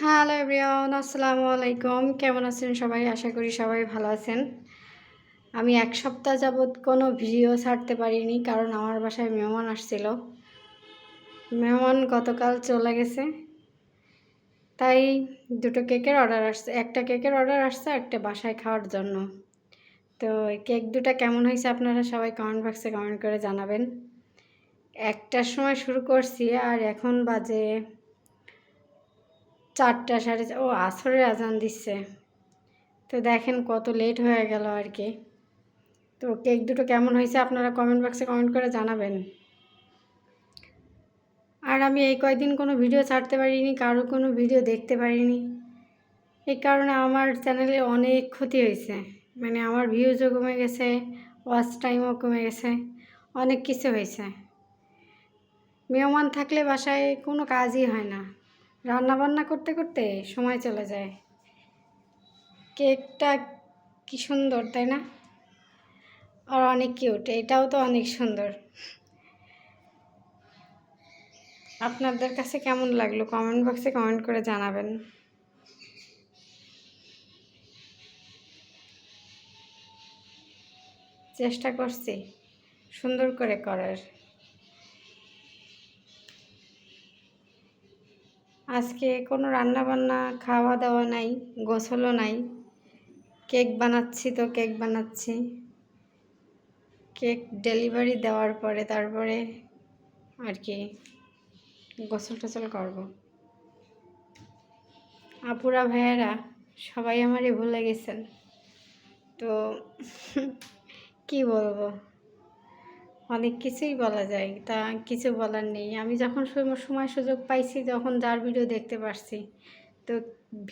Hello everyone আসসালামু আলাইকুম কেমন আছেন সবাই? আশা করি সবাই ভালো আছেন। আমি এক সপ্তাহ যাবৎ কোনো ভিডিও ছাড়তে পারিনি, কারণ আমার বাসায় মেহমান আসছিল। মেহমান গতকাল চলে গেছে। তাই দুটো কেকের অর্ডার আসছে। একটা কেকের অর্ডার আসছে একটা বাসায় খাওয়ার জন্য। তো কেক দুটা কেমন হয়েছে আপনারা সবাই কমেন্ট বক্সে কমেন্ট করে জানাবেন। একটার সময় শুরু করছি, আর এখন বাজে চারটা সাড়ে ও আসরের আজান দিচ্ছে। তো দেখেন কত লেট হয়ে গেল আর কি। তো কেক দুটো কেমন হয়েছে আপনারা কমেন্ট বক্সে কমেন্ট করে জানাবেন। আর আমি এই কয়েকদিন কোনো ভিডিও ছাড়তে পারিনি, কারও কোনো ভিডিও দেখতে পারিনি। এই কারণে আমার চ্যানেলে অনেক ক্ষতি হয়েছে। মানে আমার ভিউজও কমে গেছে ওয়াচ টাইমও কমে গেছে, অনেক কিছু হয়েছে। মেহমান থাকলে বাসায় কোনো কাজই হয় না। রান্না বান্না করতে করতে সময় চলে যায়। কেকটা কি সুন্দর, তাই না? আর অনেক কিউট এটাও তো অনেক সুন্দর। আপনাদের কাছে কেমন লাগল? কমেন্ট বক্সে কমেন্ট করে জানাবেন। চেষ্টা করছি সুন্দর করে করার। আজকে কোনো রান্না বান্না খাওয়া দাওয়া নাই, গোসলও নাই। কেক বানাচ্ছি তো কেক বানাচ্ছি। কেক ডেলিভারি দেওয়ার পরে তারপরে আর কি গোসল টোসল করব। আপুরা, ভাইয়েরা, সবাই আমারই ভুলে গেছেন। তো কি বলব? অনেক কিছুই বলা যায়, তা কিছু বলার নেই। আমি যখন সময় সুযোগ পাইছি যখন যার ভিডিও দেখতে পারছি। তো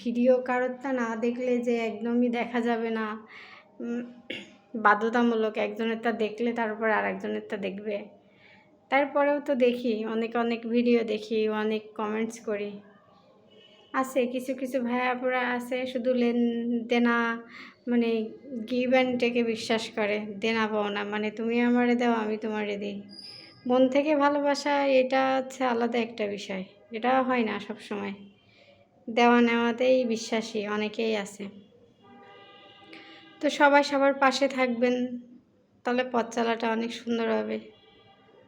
ভিডিও কারোরটা না দেখলে যে একদমই দেখা যাবে না। বাধ্যতামূলক একজনেরটা দেখলে তারপর আর একজনেরটা দেখবে। তারপরেও তো দেখি, অনেক অনেক ভিডিও দেখি, অনেক কমেন্টস করি। আছে, কিছু কিছু ভাইয়াপুরা আছে, শুধু লেন, দেনা মানে গিভ অ্যান্ড টেকে বিশ্বাস করে। দেনা পাওনা মানে তুমি আমারে দাও, আমি তোমারে দিই। মন থেকে ভালোবাসা, এটা হচ্ছে আলাদা একটা বিষয়। এটা হয় না সব সময় দেওয়া নেওয়াতেই বিশ্বাসী অনেকেই আছে। তো সবাই সবার পাশে থাকবেন, তাহলে পথ চালাটা অনেক সুন্দর হবে,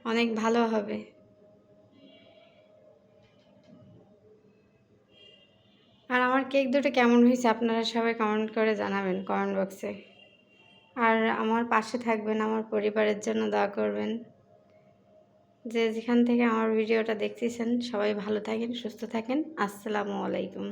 অনেক ভালো হবে। আমার কেক দুটো কেমন হয়েছে আপনারা সবাই কমেন্ট করে জানাবেন কমেন্ট বক্সে আর আমার পাশে থাকবেন, আমার পরিবারের জন্য দোয়া করবেন। যে যেখান থেকে আমার ভিডিওটা দেখতেছেন, সবাই ভালো থাকেন, সুস্থ থাকেন। আসসালামু আলাইকুম।